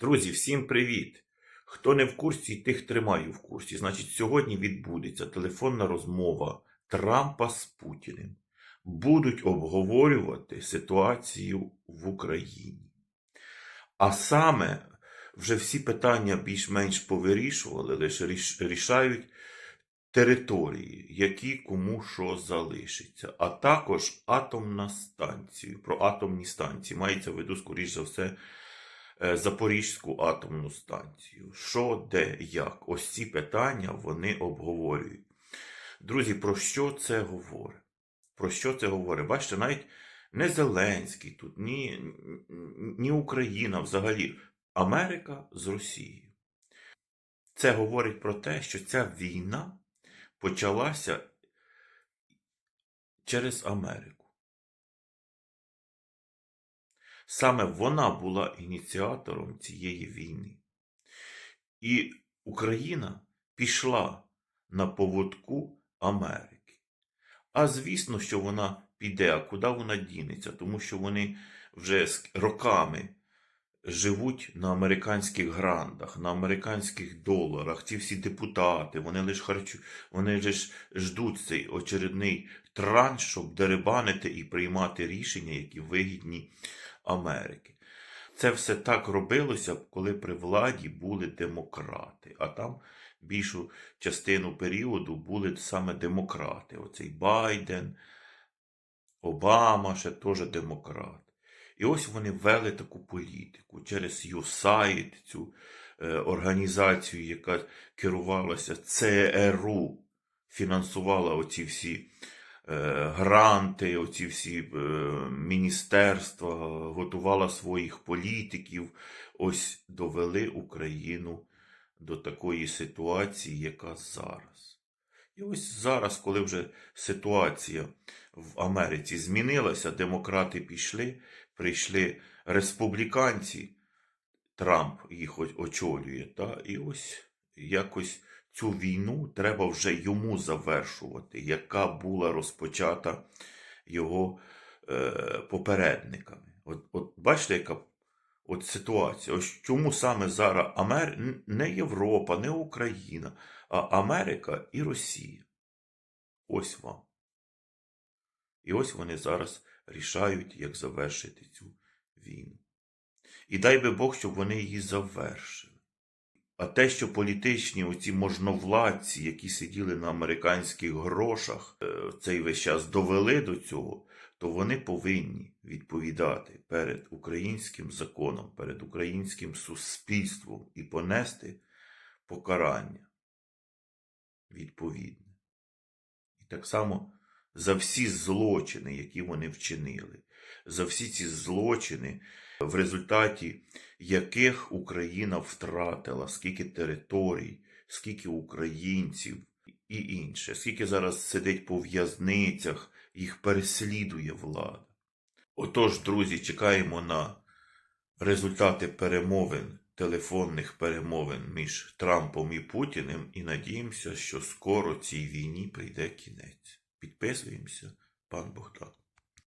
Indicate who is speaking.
Speaker 1: Друзі, всім привіт! Хто не в курсі, тих тримаю в курсі. Значить, сьогодні відбудеться телефонна розмова Трампа з Путіним. Будуть обговорювати ситуацію в Україні. А саме вже всі питання більш-менш повирішували, лише рішають території, які кому що залишиться, а також атомна станція. Про атомні станції мається в виду, скоріш за все, Запорізьку атомну станцію. Що, де, як? Ось ці питання вони обговорюють. Друзі, про що це говорить? Про що це говорить? Бачите, навіть не Зеленський тут, ні, ні Україна взагалі. Америка з Росією. Це говорить про те, що ця війна почалася через Америку. Саме вона була ініціатором цієї війни. І Україна пішла на поводку Америки. А звісно, що вона піде, а куди вона дінеться? Тому що вони вже роками живуть на американських грандах, на американських доларах. Ці всі депутати, вони лише харчу, вони ж ждуть цей очередний транш, щоб деребанити і приймати рішення, які вигідні Америки. Це все так робилося, коли при владі були демократи, а там більшу частину періоду були саме демократи. Оцей Байден, Обама ще теж демократ. І ось вони ввели таку політику через USAID, цю е, організацію, яка керувалася ЦРУ, фінансувала оці всі гранти, оці всі е, міністерства, готувала своїх політиків. Ось довели Україну до такої ситуації, яка зараз. І ось зараз, коли вже ситуація в Америці змінилася, демократи пішли, прийшли республіканці, Трамп їх очолює, та, і ось якось цю війну треба вже йому завершувати, яка була розпочата його е, попередниками. От, от бачите, яка от ситуація. Ось чому саме зараз Амер... не Європа, не Україна, а Америка і Росія. Ось вам. І ось вони зараз рішають, як завершити цю війну. І дай би Бог, щоб вони її завершили. А те, що політичні оці можновладці, які сиділи на американських грошах, е, цей весь час довели до цього, то вони повинні відповідати перед українським законом, перед українським суспільством і понести покарання відповідне. І так само за всі злочини, які вони вчинили, за всі ці злочини, в результаті яких Україна втратила, скільки територій, скільки українців і інше, скільки зараз сидить по в'язницях, їх переслідує влада. Отож, друзі, чекаємо на результати перемовин, телефонних перемовин між Трампом і Путіним і надіємося, що скоро цій війні прийде кінець. Підписуємося, пан Богдан.